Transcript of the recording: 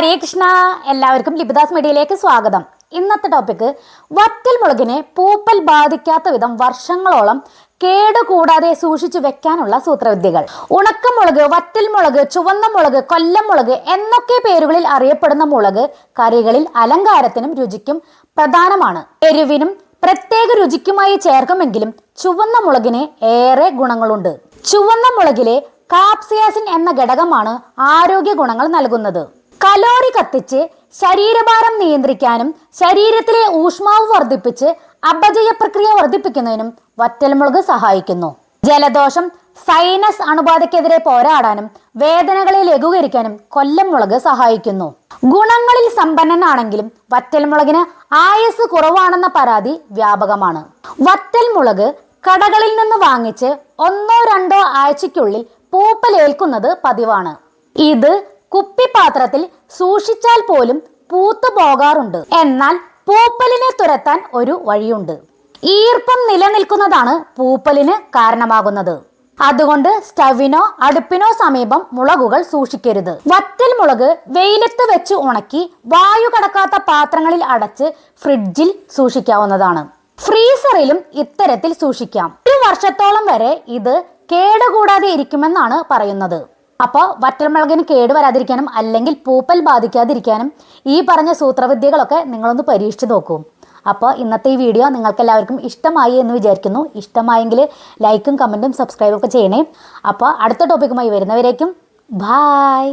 ഹരേ കൃഷ്ണ. എല്ലാവർക്കും ലിപിദാസ് മീഡിയയിലേക്ക് സ്വാഗതം. ഇന്നത്തെ ടോപ്പിക് വറ്റൽ മുളകിനെ പൂപ്പൽ ബാധിക്കാത്ത വിധം വർഷങ്ങളോളം കേടുകൂടാതെ സൂക്ഷിച്ചു വെക്കാനുള്ള സൂത്രവിദ്യകൾ. ഉണക്കമുളക് വറ്റൽ മുളക് ചുവന്ന മുളക് കൊല്ലം മുളക് എന്നൊക്കെ പേരുകളിൽ അറിയപ്പെടുന്ന മുളക് കറികളിൽ അലങ്കാരത്തിനും രുചിക്കും പ്രധാനമാണ്. എരിവിനും പ്രത്യേക രുചിക്കുമായി ചേർക്കുമെങ്കിലും ചുവന്ന മുളകിന് ഏറെ ഗുണങ്ങളുണ്ട്. ചുവന്ന മുളകിലെ കാപ്സിയാസിൻ എന്ന ഘടകമാണ് ആരോഗ്യ ഗുണങ്ങൾ നൽകുന്നത്. കലോറി കത്തിച്ച് ശരീരഭാരം നിയന്ത്രിക്കാനും ശരീരത്തിലെ ഊഷ്മാവ് വർദ്ധിപ്പിച്ച് അപചയ പ്രക്രിയ വർദ്ധിപ്പിക്കുന്നതിനും വറ്റൽമുളക് സഹായിക്കുന്നു. ജലദോഷം സൈനസ് അണുബാധയ്ക്കെതിരെ പോരാടാനും വേദനകളെ ലഘൂകരിക്കാനും കൊല്ലം മുളക് സഹായിക്കുന്നു. ഗുണങ്ങളിൽ സമ്പന്നനാണെങ്കിലും വറ്റൽമുളകിന് ആയുസ് കുറവാണെന്ന പരാതി വ്യാപകമാണ്. വറ്റൽമുളക് കടകളിൽ നിന്ന് വാങ്ങിച്ച് ഒന്നോ രണ്ടോ ആഴ്ചയ്ക്കുള്ളിൽ പൂപ്പലേൽക്കുന്നത് പതിവാണ്. ഇത് കുപ്പിപാത്രത്തിൽ സൂക്ഷിച്ചാൽ പോലും പൂത്തു പോകാറുണ്ട്. എന്നാൽ പൂപ്പലിനെ തുരത്താൻ ഒരു വഴിയുണ്ട്. ഈർപ്പം നിലനിൽക്കുന്നതാണ് പൂപ്പലിന് കാരണമാകുന്നത്. അതുകൊണ്ട് സ്റ്റവിനോ അടുപ്പിനോ സമീപം മുളകുകൾ സൂക്ഷിക്കരുത്. വറ്റൽ മുളക് വെയിലത്ത് വെച്ച് ഉണക്കി വായു കടക്കാത്ത പാത്രങ്ങളിൽ അടച്ച് ഫ്രിഡ്ജിൽ സൂക്ഷിക്കാവുന്നതാണ്. ഫ്രീസറിലും ഇത്തരത്തിൽ സൂക്ഷിക്കാം. ഒരു വർഷത്തോളം വരെ ഇത് കേടുകൂടാതെ ഇരിക്കുമെന്നാണ് പറയുന്നത്. അപ്പോൾ വറ്റൽമുളകിന് കേട് വരാതിരിക്കാനും അല്ലെങ്കിൽ പൂപ്പൽ ബാധിക്കാതിരിക്കാനും ഈ പറഞ്ഞ സൂത്രവിദ്യകളൊക്കെ നിങ്ങളൊന്ന് പരീക്ഷിച്ച് നോക്കൂ. അപ്പോൾ ഇന്നത്തെ ഈ വീഡിയോ നിങ്ങൾക്ക് എല്ലാവർക്കും ഇഷ്ടമായി എന്ന് വിചാരിക്കുന്നു. ഇഷ്ടമായെങ്കിൽ ലൈക്കും കമന്റും സബ്സ്ക്രൈബും ഒക്കെ ചെയ്യണേ. അപ്പോൾ അടുത്ത ടോപ്പിക്കുമായി വരുന്നവരേക്കും ബായ്